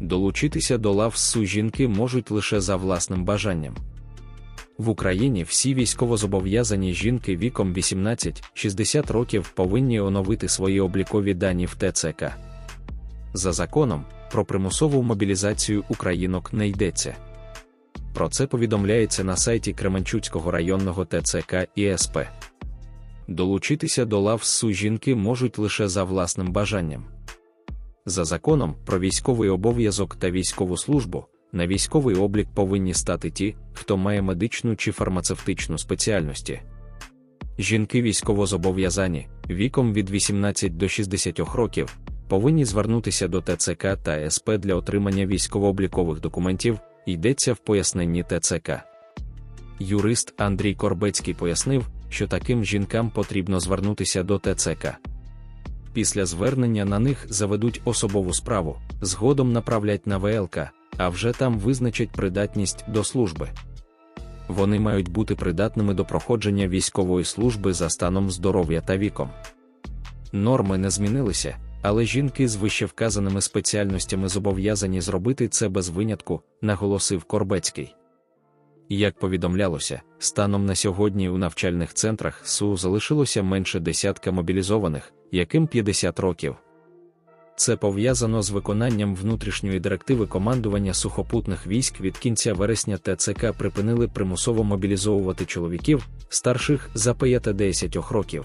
Долучитися до лав СУ жінки можуть лише за власним бажанням. В Україні всі військовозобов'язані жінки віком 18-60 років повинні оновити свої облікові дані в ТЦК. За законом, про примусову мобілізацію українок не йдеться. Про це повідомляється на сайті Кременчуцького районного ТЦК і СП. Долучитися до лав СУ жінки можуть лише за власним бажанням. За законом про військовий обов'язок та військову службу на військовий облік повинні стати ті, хто має медичну чи фармацевтичну спеціальності. Жінки військовозобов'язані віком від 18 до 60 років повинні звернутися до ТЦК та СП для отримання військово-облікових документів, йдеться в поясненні ТЦК. Юрист Андрій Корбецький пояснив, що таким жінкам потрібно звернутися до ТЦК. Після звернення на них заведуть особову справу, згодом направлять на ВЛК, а вже там визначать придатність до служби. Вони мають бути придатними до проходження військової служби за станом здоров'я та віком. Норми не змінилися, але жінки з вищевказаними спеціальностями зобов'язані зробити це без винятку, наголосив Корбецький. Як повідомлялося, станом на сьогодні у навчальних центрах СУ залишилося менше десятка мобілізованих, яким 50 років. Це пов'язано з виконанням внутрішньої директиви командування сухопутних військ від кінця вересня ТЦК припинили примусово мобілізовувати чоловіків старших за 50 років.